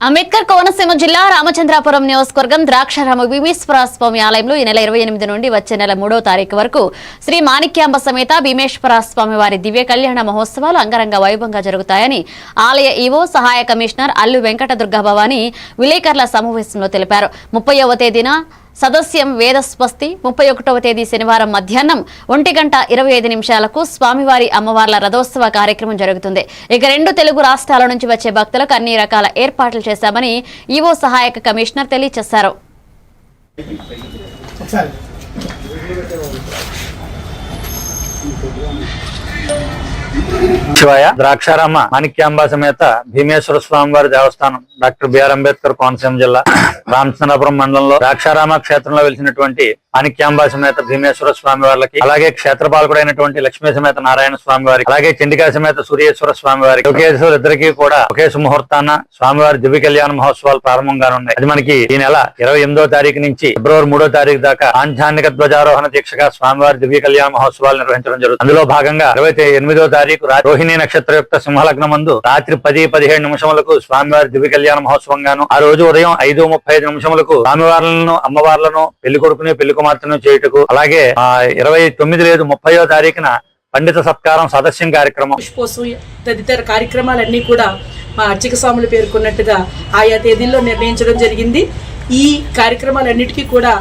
అంబేద్కర్ కోనసీమ జిల్లా రామచంద్రాపురం నియోజకవర్గం ద్రాక్షారామ భీమేశ్వర స్వామి ఆలయంలో ఈ నెల ఇరవై ఎనిమిది నుండి వచ్చే నెల మూడో తారీఖు వరకు శ్రీ మాణిక్యాంబ సమేత భీమేశ్వర స్వామి వారి దివ్య కళ్యాణ మహోత్సవాలు అంగరంగ వైభవంగా జరుగుతాయని ఆలయ ఈవో సహాయ కమిషనర్ అల్లు వెంకట దుర్గాభవాని విలేకరుల సమావేశంలో తెలిపారు. ముప్పైవ తేదీన సదస్యం వేదస్వస్తి. ముప్పై ఒకటవ తేదీ శనివారం మధ్యాహ్నం ఒంటి గంట ఇరవై ఐదు నిమిషాలకు స్వామివారి అమ్మవార్ల రథోత్సవ కార్యక్రమం జరుగుతుంది. ఇక రెండు తెలుగు రాష్ట్రాల నుంచి వచ్చే భక్తులకు అన్ని రకాల ఏర్పాట్లు చేశామని ఈవో సహాయక కమిషనర్ తెలియజేశారు you. శివాయ ద్రాక్షారామ మాణిక్యాంబ సమేత భీమేశ్వర స్వామి వారి దేవస్థానం డాక్టర్ బిఆర్ అంబేద్కర్ కోనసీమ జిల్లా రామచంద్రపురం మండలంలో ద్రాక్షారామ క్షేత్రంలో వెలిసినటువంటి మాణిక్యాంబ సమేత భీమేశ్వర స్వామి వారికి అలాగే క్షేత్రపాలకుడైనటువంటి లక్ష్మీ సమేత నారాయణ స్వామి వారికి అలాగే చండికా సమేత సూర్యేశ్వర స్వామి వారికి ఒకేశ్వరు ఇద్దరికి కూడా ఒకే ముహూర్తాన స్వామివారి దివ్య కళ్యాణ మహోత్సవాలు ప్రారంభంగా ఉన్నాయి అది మనకి ఈ నెల ఇరవై ఎనిమిదో తారీఖు నుంచి ఫిబ్రవరి మూడో తారీఖు దాకా ఆంఛానిక ధ్వజారోహణ దీక్షగా స్వామివారి దివ్య కళ్యాణ మహోత్సవాలు నిర్వహించడం జరుగుతుంది. అందులో భాగంగా ఇరవై ఎనిమిదో తారీఖు రా- రోహిణి నక్షత్ర యొక్క సింహలగ్న మందు రాత్రి పది పదిహేడు నిమిషములకు స్వామివారి దివ్య కళ్యాణ మహోత్సవంగాను ఆ రోజు ఉదయం ఐదు ముప్పై ఐదు నిమిషములకు స్వామివార్లను అమ్మవార్లను పెళ్ళి కొడుకుని పెళ్ళి కుమార్తెను చేయుటకు. అలాగే ఆ ఇరవై తొమ్మిది లేదు ముప్పయో తారీఖున పండిత సత్కారం సదస్యం కార్యక్రమం. పుష్పోత్సవం తదితర కార్యక్రమాలన్నీ కూడా మా అర్చక స్వాములు పేర్కొన్నట్టుగా ఆయా తేదీల్లో నిర్ణయించడం జరిగింది. ఈ కార్యక్రమాలన్నిటికీ కూడా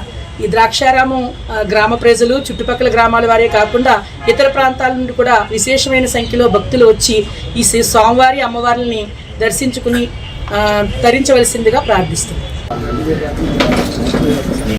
ఈ ద్రాక్షారామం గ్రామ ప్రజలు చుట్టుపక్కల గ్రామాల వారే కాకుండా ఇతర ప్రాంతాల నుండి కూడా విశేషమైన సంఖ్యలో భక్తులు వచ్చి ఈ శ్రీ స్వామివారి అమ్మవారిని దర్శించుకుని తరించవలసిందిగా ప్రార్థిస్తుంది